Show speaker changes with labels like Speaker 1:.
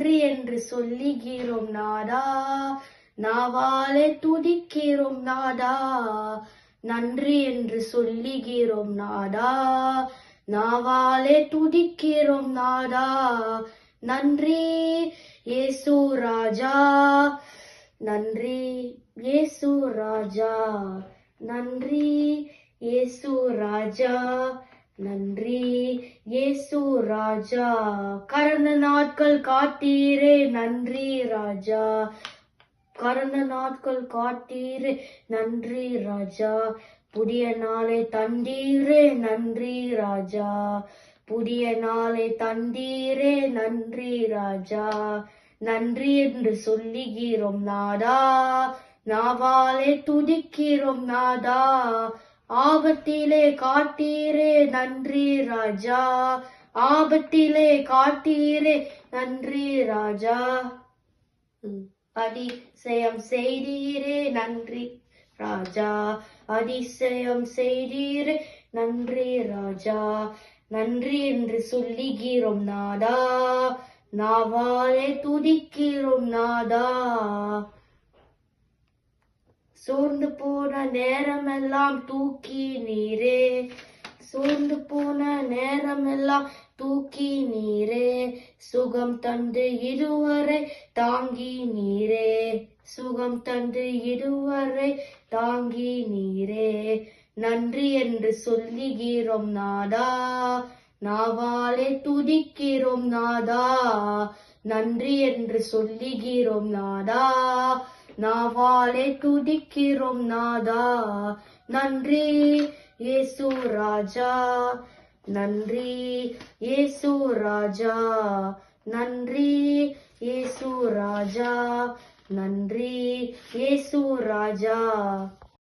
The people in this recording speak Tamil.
Speaker 1: நன்றி என்று சொல்லுகிறோம் நாதா. நாவாலே துதிக்கிறோம் நாதா. நன்றி என்று சொல்லுகிறோம் நாதா. நாவாலே துதிக்கிறோம் நாதா. நன்றி ஏசு ராஜா. நன்றி ஏசு ராஜா. நன்றி ஏசு ராஜா. நன்றி. இயேசு ராஜா கடந்த நாட்கள் காத்தீரே. நன்றி ராஜா கடந்த நாட்கள் காத்தீரே. நன்றி ராஜா புதிய நாளை தந்தீரே. நன்றி ராஜா புதிய நாளை தந்தீரே. நன்றி ராஜா நன்றி என்று சொல்லுகிறோம் நாதா. நாவாலே துதிக்கிறோம் நாதா. ஆபத்திலே காட்டீரே நன்றி ராஜா. ஆபத்திலே காட்டீரே நன்றி ராஜா. அதிசயம் செய்தீரே நன்றி ராஜா. அதிசயம் செய்தீரே நன்றி ராஜா. நன்றி என்று சொல்லுகிறோம் நாதா. நாவாலே துதிக்கிறோம் நாதா. சோர்ந்து போன நேரமெல்லாம் தூக்கி நீரே. சோர்ந்து போன நேரமெல்லாம் தூக்கி நீரே. சுகம் தந்து இதுவரை தாங்கி நீரே. சுகம் தந்து இதுவரை தாங்கி நீரே. நன்றி என்று சொல்லுகிறோம் நாதா. நாவாலே துதிக்கிறோம் நாதா. நன்றி என்று சொல்லுகிறோம் நாதா. நாவாலே துதிக்கிறோம் நாதா. நன்றி இயேசு ராஜா. நன்றி இயேசு ராஜா. நன்றி இயேசு ராஜா. நன்றி இயேசு ராஜா.